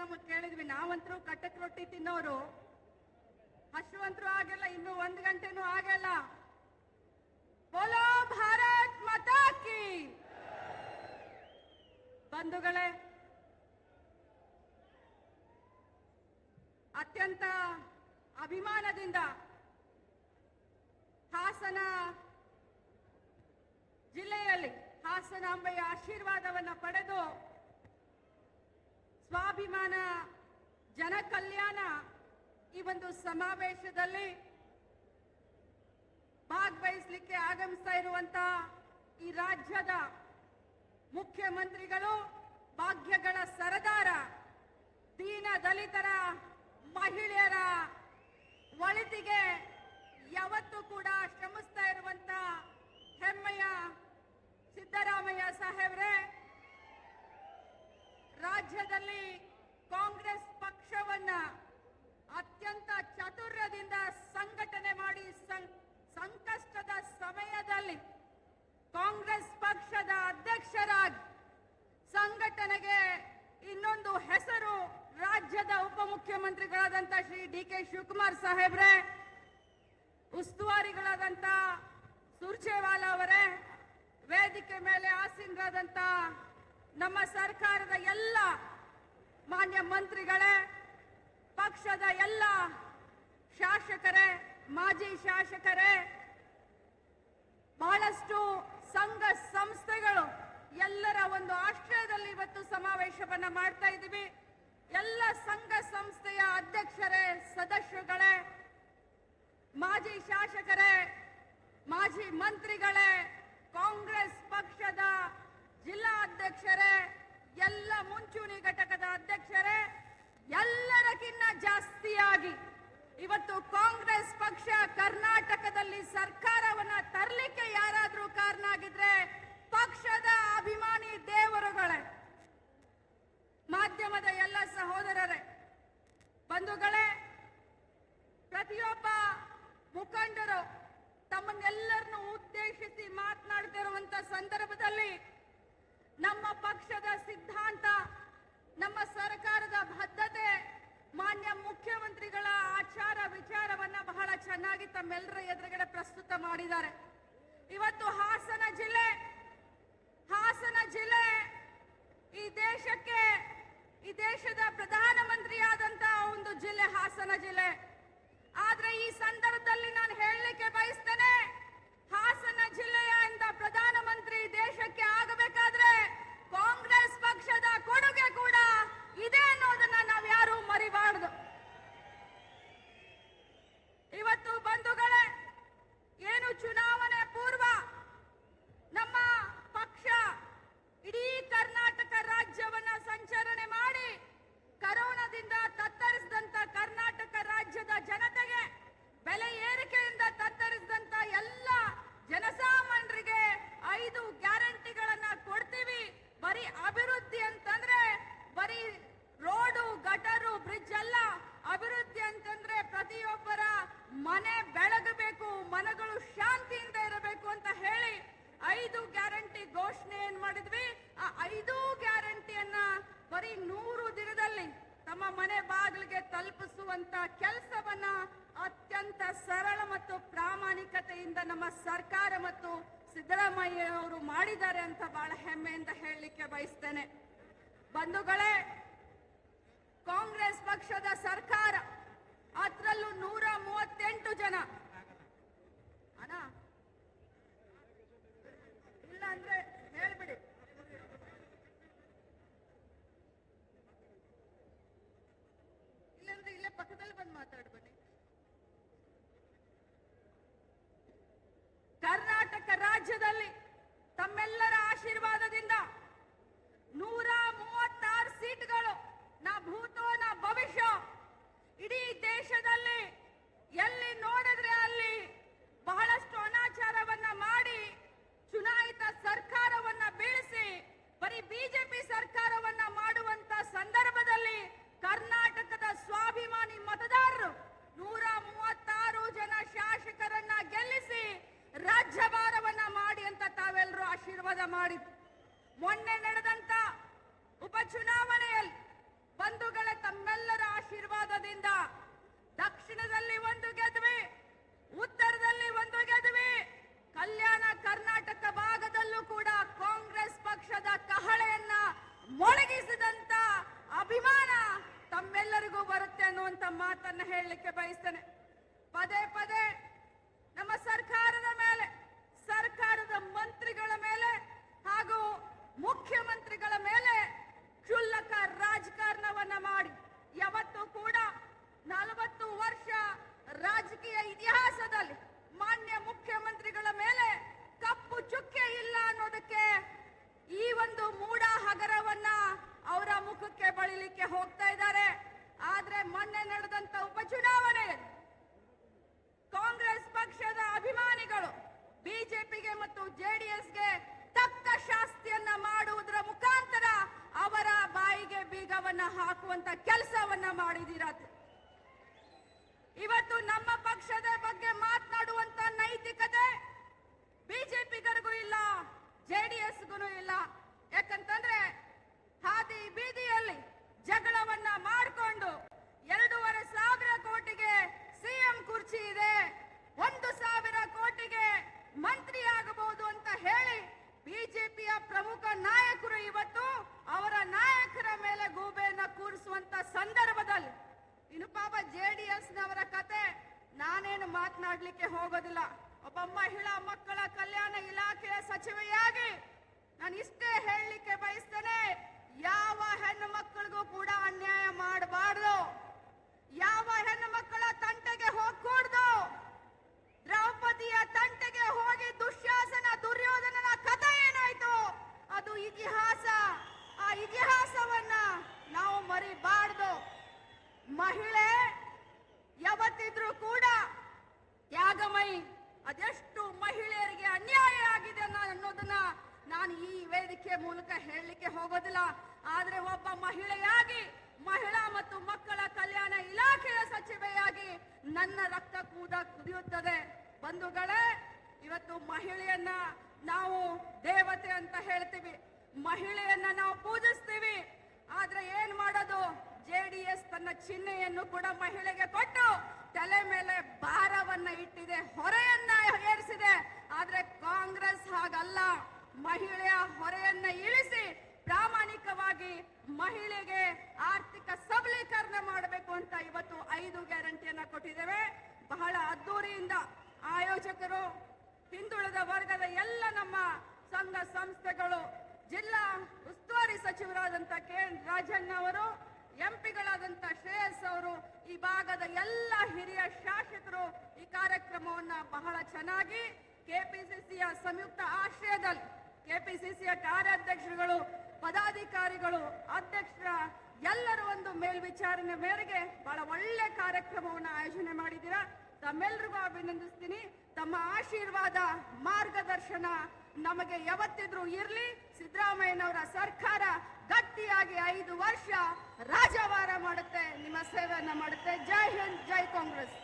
ನಮಗ್ ಕೇಳಿದ್ವಿ, ನಾವಂತರೂ ಕಟ್ಟಕ್ ರೊಟ್ಟಿ ತಿನ್ನೋರು. ಹಸುವಂತರೂ ಆಗಲ್ಲ, ಇನ್ನು ಒಂದ್ ಗಂಟೆನೂ ಆಗಲ್ಲ. ಬೋಲೋ ಭಾರತ್ ಮತಾಕಿ ಬಂಧುಗಳೇ, ಅತ್ಯಂತ ಅಭಿಮಾನದಿಂದ ಹಾಸನ ಜಿಲ್ಲೆಯಲ್ಲಿ ಹಾಸನ ಹಾಸನಾಂಬೆಯ ಆಶೀರ್ವಾದವನ್ನು ಪಡೆದು ಸ್ವಾಭಿಮಾನ ಜನ ಕಲ್ಯಾಣ ಈ ಒಂದು ಸಮಾವೇಶದಲ್ಲಿ ಭಾಗವಹಿಸಲಿಕ್ಕೆ ಆಗಮಿಸ್ತಾ ಇರುವಂತ ಈ ರಾಜ್ಯದ ಮುಖ್ಯಮಂತ್ರಿಗಳು, ಭಾಗ್ಯಗಳ ಸರದಾರ, ದೀನ ದಲಿತರ ಮಹಿಳೆಯರ ಒಳಿತಿಗೆ ಯಾವತ್ತೂ ಕೂಡ ಶ್ರಮಿಸ್ತಾ ಇರುವಂತ ಹೆಮ್ಮೆಯ ಸಿದ್ದರಾಮಯ್ಯ ಸಾಹೇಬ್ರೆ ರಾಜ್ಯದಲ್ಲಿ ಕಾಂಗ್ರೆಸ್ ಪಕ್ಷವನ್ನ ಅತ್ಯಂತ ಚಾತುರ್ಯದಿಂದ ಸಂಘಟನೆ ಮಾಡಿ ಸಂಕಷ್ಟದ ಸಮಯದಲ್ಲಿ ಕಾಂಗ್ರೆಸ್ ಪಕ್ಷದ ಅಧ್ಯಕ್ಷರಾಗಿ ಸಂಘಟನೆಗೆ ಇನ್ನೊಂದು ಹೆಸರು ರಾಜ್ಯದ ಉಪಮುಖ್ಯಮಂತ್ರಿಗಳಾದಂತ ಶ್ರೀ ಡಿ ಕೆ ಶಿವಕುಮಾರ್ ಸಾಹೇಬ್ರೆ ಉಸ್ತುವಾರಿಗಳಾದಂತ ಸುರ್ಜೇವಾಲಾ ಅವರೇ, ವೇದಿಕೆ ಮೇಲೆ ಆಸೀನರಾದಂತ ನಮ್ಮ ಸರ್ಕಾರದ ಎಲ್ಲ ಮಾನ್ಯ ಮಂತ್ರಿಗಳೇ, ಪಕ್ಷದ ಎಲ್ಲ ಶಾಸಕರೇ, ಮಾಜಿ ಶಾಸಕರೇ, ಬಹಳಷ್ಟು ಸಂಘ ಸಂಸ್ಥೆಗಳು ಎಲ್ಲರ ಒಂದು ಆಶ್ರಯದಲ್ಲಿ ಇವತ್ತು ಸಮಾವೇಶವನ್ನ ಮಾಡ್ತಾ ಇದ್ದೀವಿ. ಎಲ್ಲ ಸಂಘ ಸಂಸ್ಥೆಯ ಅಧ್ಯಕ್ಷರೇ, ಸದಸ್ಯರುಗಳೇ, ಮಾಜಿ ಶಾಸಕರೇ, ಮಾಜಿ ಮಂತ್ರಿಗಳೇ, ಕಾಂಗ್ರೆಸ್ ಪಕ್ಷದ ಜಿಲ್ಲಾ ಅಧ್ಯಕ್ಷರೇ ಎಲ್ಲ ಮುಂಚೂಣಿ ಘಟಕದ ಅಧ್ಯಕ್ಷರೇ, ಎಲ್ಲರಕ್ಕಿನ್ನ ಜಾಸ್ತಿಯಾಗಿ ಇವತ್ತು ಕಾಂಗ್ರೆಸ್ ಪಕ್ಷ ಕರ್ನಾಟಕದಲ್ಲಿ ಸರ್ಕಾರವನ್ನ ತರಲಿಕ್ಕೆ ಯಾರಾದ್ರೂ ಕಾರಣ ಆಗಿದ್ರೆ ಪಕ್ಷದ ಅಭಿಮಾನಿ ದೇವರುಗಳೇ, ಮಾಧ್ಯಮದ ಎಲ್ಲ ಸಹೋದರರೇ, ಬಂಧುಗಳೇ, ಪ್ರತಿಯೊಬ್ಬ ಮುಖಂಡರು ತಮ್ಮನ್ನೆಲ್ಲರನ್ನು ಉದ್ದೇಶಿಸಿ ಮಾತನಾಡ್ತಿರುವಂತ ಸಂದರ್ಭದಲ್ಲಿ ನಮ್ಮ ಪಕ್ಷದ ಸಿದ್ಧಾಂತ, ನಮ್ಮ ಸರ್ಕಾರದ ಬದ್ಧತೆ, ಮಾನ್ಯ ಮುಖ್ಯಮಂತ್ರಿಗಳ ಆಚಾರ ವಿಚಾರವನ್ನ ಬಹಳ ಚೆನ್ನಾಗಿ ತಮ್ಮೆಲ್ಲರ ಎದುರುಗಡೆ ಪ್ರಸ್ತುತ ಮಾಡಿದ್ದಾರೆ. ಇವತ್ತು ಹಾಸನ ಜಿಲ್ಲೆ ಹಾಸನ ಜಿಲ್ಲೆ ಈ ದೇಶಕ್ಕೆ ಈ ದೇಶದ ಪ್ರಧಾನಮಂತ್ರಿಯಾದಂತಹ ಒಂದು ಜಿಲ್ಲೆ ಹಾಸನ ಜಿಲ್ಲೆ ಆದ್ರೆ ಈ ಸಂದರ್ಭದಲ್ಲಿ ನಾನು ಹೇಳಲಿಕ್ಕೆ ಬಯಸ್ತೇನೆ ಹಾಸನ ಜಿಲ್ಲೆಯ ಇಂದ ಪ್ರಧಾನಮಂತ್ರಿ ದೇಶಕ್ಕೆ ಆಗಬೇಕಾದ್ರೆ ಕಾಂಗ್ರೆಸ್ ಪಕ್ಷದ ಕೊಡುಗೆ ಕೂಡ ಇದೆ ಅನ್ನೋದನ್ನ ನಾವು ಯಾರು ಮರಿಬಾರದು ಇವತ್ತು ಬಂಧುಗಳೇ ಏನು ಚುನಾವಣೆ ಪೂರ್ವ ನಮ್ಮ ಪಕ್ಷ ಇಡೀ ಕರ್ನಾಟಕ ರಾಜ್ಯವನ್ನ ಸಂಚರಣೆ ಮಾಡಿ ಕರೋನಾದಿಂದ ತತ್ತರಿಸಿದಂತ ಕರ್ನಾಟಕ ರಾಜ್ಯದ ಜನತೆಗೆ ಬೆಲೆ ಏರಿಕೆಯಿಂದ ತತ್ತರಿಸಿದಂತ ಎಲ್ಲ ಜನಸಾಮಾನ್ಯರಿಗೆ ಐದು ಗ್ಯಾರಂಟಿಗಳನ್ನ ಕೊಡ್ತೀವಿ ಬರೀ ಅಭಿವೃದ್ಧಿ ಅಂತಂದ್ರೆ ಬರೀ ರೋಡು ಗಟರು ಬ್ರಿಡ್ಜ್ ಅಲ್ಲ ಅಭಿವೃದ್ಧಿ ಅಂತಂದ್ರೆ ಪ್ರತಿಯೊಬ್ಬರ ಮನೆ ಬೆಳಗಬೇಕು, ಮನಗಳು ಶಾಂತಿಯಿಂದ ಇರಬೇಕು ಅಂತ ಹೇಳಿ ಐದು ಗ್ಯಾರಂಟಿ ಘೋಷಣೆ ಏನ್ ಮಾಡಿದ್ವಿ? ಆ ಐದು ಗ್ಯಾರಂಟಿಯನ್ನ ಬರೀ ನೂರು ದಿನದಲ್ಲಿ ತಮ್ಮ ಮನೆ ಬಾಗಿಲಿಗೆ ತಲುಪಿಸುವಂತ ಕೆಲಸವನ್ನ ಅತ್ಯಂತ ಸರಳ ಮತ್ತು ಪ್ರಾಮಾಣಿಕತೆಯಿಂದ ನಮ್ಮ ಸರ್ಕಾರ ಮತ್ತು ಸಿದ್ದರಾಮಯ್ಯ ಅವರು ಮಾಡಿದ್ದಾರೆ ಅಂತ ಬಹಳ ಹೆಮ್ಮೆಯಿಂದ ಹೇಳಲಿಕ್ಕೆ ಬಯಸ್ತೇನೆ. ಬಂಧುಗಳೇ ಕಾಂಗ್ರೆಸ್ ಪಕ್ಷದ ಸರ್ಕಾರ. ಅದರಲ್ಲೂ ನೂರ ಮೂವತ್ತೆಂಟು ಜನ. ಅಣ್ಣ. ಇಲ್ಲ ಅಂದ್ರೆ ಹೇಳ್ಬಿಡಿ. ಇಲ್ಲಂದ್ರೆ ಇಲ್ಲೇ ಪಕ್ಕದಲ್ಲಿ ಬಂದು ಮಾತಾಡ್ಬನ್ನಿ ಕರ್ನಾಟಕ ರಾಜ್ಯದಲ್ಲಿ ತಮ್ಮೆಲ್ಲರ ಆಶೀರ್ವಾದದಿಂದ ನೂರ ಮೂವತ್ತಾರು ಸೀಟ್ಗಳು ನಾ ಭೂತ ಇಡೀ ದೇಶದಲ್ಲಿ ಎಲ್ಲಿ ನೋಡಿದ್ರೆ ಅಲ್ಲಿ ಬಹಳಷ್ಟು ಅನಾಚಾರವನ್ನ ಮಾಡಿ ಚುನಾಯಿತ ಸರ್ಕಾರವನ್ನ ಬೀಳಿಸಿ, ಬರೀ ಬಿಜೆಪಿ ಸರ್ಕಾರವನ್ನ ಮಾಡುವಂತ ಸಂದರ್ಭದಲ್ಲಿ ಕರ್ನಾಟಕದ ಸ್ವಾಭಿಮಾನಿ ಮತದಾರರು ನೂರ ಮೂವತ್ತಾರು ಜನ ಶಾಸಕರನ್ನ ಗೆಲ್ಲಿಸಿ ರಾಜ್ಯಭಾರವನ್ನ ಮಾಡಿ ಅಂತ ತಾವೆಲ್ಲರೂ ಆಶೀರ್ವಾದ ಮಾಡಿದ್ರು ಮೊನ್ನೆ ನಡೆದಂತ ಉಪಚುನಾವಣೆಯಲ್ಲಿ ಬಂಧುಗಳ, ತಮ್ಮೆಲ್ಲರ ಆಶೀರ್ವಾದದಿಂದ ದಕ್ಷಿಣದಲ್ಲಿ ಒಂದು ಗೆದ್ವಿ, ಉತ್ತರದಲ್ಲಿ ಒಂದು ಗೆದ್ವಿ. ಕಲ್ಯಾಣ ಕರ್ನಾಟಕ ಭಾಗದಲ್ಲೂ ಕೂಡ ಕಾಂಗ್ರೆಸ್ ಪಕ್ಷದ ಕಹಳೆಯನ್ನ ಮೊಳಗಿಸಿದಂತ ಅಭಿಮಾನ ತಮ್ಮೆಲ್ಲರಿಗೂ ಬರುತ್ತೆ ಅನ್ನುವಂತ ಮಾತನ್ನ ಹೇಳಲಿಕ್ಕೆ ಬಯಸ್ತೇನೆ. ಪದೇ ಪದೇ ನಮ್ಮ ಸರ್ಕಾರದ ಮೇಲೆ, ಸರ್ಕಾರದ ಮಂತ್ರಿಗಳ ಮೇಲೆ ಹಾಗೂ ಮುಖ್ಯಮಂತ್ರಿಗಳ ಮೇಲೆ ಯಾವತ್ತೂ ಕೂಡ ನಲವತ್ತು ವರ್ಷ ರಾಜಕೀಯ ಇತಿಹಾಸದಲ್ಲಿ ಮಾನ್ಯ ಮುಖ್ಯಮಂತ್ರಿಗಳ ಮೇಲೆ ಕಪ್ಪು ಚುಕ್ಕೆ ಇಲ್ಲ ಅನ್ನೋದಕ್ಕೆ ಈ ಒಂದು ಮೂಡ ಹಗರವನ್ನ ಅವರ ಮುಖಕ್ಕೆ ಬಳಿಲಿಕ್ಕೆ ಹೋಗ್ತಾ ಇದ್ದಾರೆ ಆದ್ರೆ ಮೊನ್ನೆ ನಡೆದಂತ ಉಪಚುನಾವಣೆಯಲ್ಲಿ ಕಾಂಗ್ರೆಸ್ ಪಕ್ಷದ ಅಭಿಮಾನಿಗಳು ಬಿಜೆಪಿಗೆ ಮತ್ತು ಜೆಡಿಎಸ್ಗೆ ತಕ್ಕ ಶಾಸ್ತಿಯನ್ನ ಮಾಡುವುದರ ಮುಖಾಂತರ ಅವರ ಬಾಯಿಗೆ ಬೀಗವನ್ನ ಹಾಕುವಂತ ಕೆಲಸವನ್ನ ಮಾಡಿದ್ದೀರ ಇವತ್ತು ನಮ್ಮ ಪಕ್ಷದ ಬಗ್ಗೆ ಮಾತನಾಡುವಂತ ನೈತಿಕತೆ ಬಿಜೆಪಿಗರಿಗೂ ಇಲ್ಲ, ಜೆಡಿಎಸ್ಗೂ ಇಲ್ಲ. ಯಾಕಂತಂದ್ರೆ ಹಾದಿ ಬೀದಿಯಲ್ಲಿ ಜಗಳವನ್ನ ಮಾಡಿಕೊಂಡು ಎರಡೂವರೆ ಸಾವಿರ ಕೋಟಿಗೆ ಸಿಎಂ ಕುರ್ಚಿ ಇದೆ ಒಂದು ಸಾವಿರ ಕೋಟಿಗೆ ಮಂತ್ರಿ ಆಗಬಹುದು ಅಂತ ಹೇಳಿ ಬಿಜೆಪಿಯ ಪ್ರಮುಖ ನಾಯಕರು ಇವತ್ತು ಅವರ ನಾಯಕರ ಮೇಲೆ ಗೂಬೆಯನ್ನ ಕೂರಿಸುವಂತ ಸಂದರ್ಭದಲ್ಲಿ ಇನ್ನು ಪಾಪ ಜೆಡಿಎಸ್ ನವರ ಕತೆ ನಾನೇನು ಮಾತನಾಡ್ಲಿಕ್ಕೆ ಹೋಗೋದಿಲ್ಲ ಒಬ್ಬ ಮಹಿಳಾ ಮಕ್ಕಳ ಕಲ್ಯಾಣ ಇಲಾಖೆಯ ಸಚಿವೆಯಾಗಿ ನಾನು ಇಷ್ಟೇ ಹೇಳಲಿಕ್ಕೆ ಬಯಸ್ತೇನೆ, ಯಾವ ಹೆಣ್ಣು ಮಕ್ಕಳಿಗೂ ಕೂಡ ಅನ್ಯಾಯ ಮಾಡಬಾರ್ದು. ಯಾವ ಹೆಣ್ಣು ಮಕ್ಕಳ ತಂಟೆಗೆ ಹೋಗ್ಕೂಡ್ದು. ದ್ರೌಪದಿಯ ತಂಟೆಗೆ ಹೋಗಿ ದುಶ್ಯಾಸನ ದುರ್ಯೋಧನನ ಕಥೆ ಏನಾಯ್ತು ಅದು ಇತಿಹಾಸ ಆ ಇತಿಹಾಸವನ್ನ ನಾವು ಮರಿಬಾರ್ದು ಮಹಿಳೆ ಯಾವತ್ತಿದ್ರೂ ಕೂಡ ತ್ಯಾಗಮಯಿ ಅದೆಷ್ಟು ಮಹಿಳೆಯರಿಗೆ ಅನ್ಯಾಯ ಆಗಿದೆ ಅನ್ನೋ- ಅನ್ನೋದನ್ನ ನಾನು ಈ ವೇದಿಕೆ ಮೂಲಕ ಹೇಳಲಿಕ್ಕೆ ಹೋಗೋದಿಲ್ಲ. ಆದ್ರೆ ಒಬ್ಬ ಮಹಿಳೆಯಾಗಿ, ಮಹಿಳಾ ಮತ್ತು ಮಕ್ಕಳ ಕಲ್ಯಾಣ ಇಲಾಖೆಯ ಸಚಿವೆಯಾಗಿ ನನ್ನ ರಕ್ತ ಕೂಡ ಕುದಿಯುತ್ತದೆ. ಬಂಧುಗಳೇ, ಇವತ್ತು ಮಹಿಳೆಯನ್ನ ನಾವು ದೇವತೆ ಅಂತ ಹೇಳ್ತೀವಿ. ಮಹಿಳೆಯನ್ನ ನಾವು ಪೂಜಿಸ್ತೀವಿ. ಆದ್ರೆ ಏನ್ ಮಾಡೋದು? ಜೆಡಿಎಸ್ ತನ್ನ ಚಿಹ್ನೆಯನ್ನು ಕೂಡ ಮಹಿಳೆಗೆ ಕೊಟ್ಟು ತಲೆ ಮೇಲೆ ಭಾರವನ್ನ ಇಟ್ಟಿದೆ, ಹೊರೆಯನ್ನ ಏರಿಸಿದೆ. ಆದ್ರೆ ಕಾಂಗ್ರೆಸ್ ಹಾಗಲ್ಲ. ಮಹಿಳೆಯ ಹೊರೆಯನ್ನ ಇಳಿಸಿ ಪ್ರಾಮಾಣಿಕವಾಗಿ ಮಹಿಳೆಗೆ ಆರ್ಥಿಕ ಸಬಲೀಕರಣ ಮಾಡಬೇಕು ಅಂತ ಇವತ್ತು ಐದು ಗ್ಯಾರಂಟಿಯನ್ನ ಕೊಟ್ಟಿದ್ದೇವೆ. ಬಹಳ ಅದ್ದೂರಿಯಿಂದ ಆಯೋಜಕರು, ಹಿಂದುಳಿದ ವರ್ಗದ ಎಲ್ಲ ನಮ್ಮ ಸಂಘ ಸಂಸ್ಥೆಗಳು, ಜಿಲ್ಲಾ ಉಸ್ತುವಾರಿ ಸಚಿವರಾದಂತ ಕೆ ಎನ್ ರಾಜಣ್ಣ ಅವರು, ಎಂಪಿಗಳಾದಂತ ಶ್ರೇಯಸ್ ಅವರು, ಈ ಭಾಗದ ಎಲ್ಲ ಹಿರಿಯ ಶಾಸಕರು ಈ ಕಾರ್ಯಕ್ರಮವನ್ನ ಬಹಳ ಚೆನ್ನಾಗಿ ಕೆಪಿಸಿಸಿಯ ಸಂಯುಕ್ತ ಆಶ್ರಯದಲ್ಲಿ ಕೆಪಿಸಿಸಿಯ ಕಾರ್ಯಾಧ್ಯಕ್ಷರುಗಳು, ಪದಾಧಿಕಾರಿಗಳು, ಅಧ್ಯಕ್ಷರ ಎಲ್ಲರ ಒಂದು ಮೇಲ್ವಿಚಾರಣೆ ಮೇರೆಗೆ ಬಹಳ ಒಳ್ಳೆ ಕಾರ್ಯಕ್ರಮವನ್ನು ಆಯೋಜನೆ ಮಾಡಿದ್ದೀರಾ? ತಮ್ಮೆಲ್ರಿಗೂ ಅಭಿನಂದಿಸ್ತೀನಿ. ತಮ್ಮ ಆಶೀರ್ವಾದ ಮಾರ್ಗದರ್ಶನ ನಮಗೆ ಯಾವತ್ತಿದ್ರೂ ಇರ್ಲಿ. ಸಿದ್ದರಾಮಯ್ಯನವರ ಸರ್ಕಾರ ಗಟ್ಟಿಯಾಗಿ ಐದು ವರ್ಷ ರಾಜವಾರ ಮಾಡುತ್ತೆ, ನಿಮ್ಮ ಸೇವೆಯನ್ನ ಮಾಡುತ್ತೆ. ಜೈ ಹಿಂದ್, ಜೈ ಕಾಂಗ್ರೆಸ್.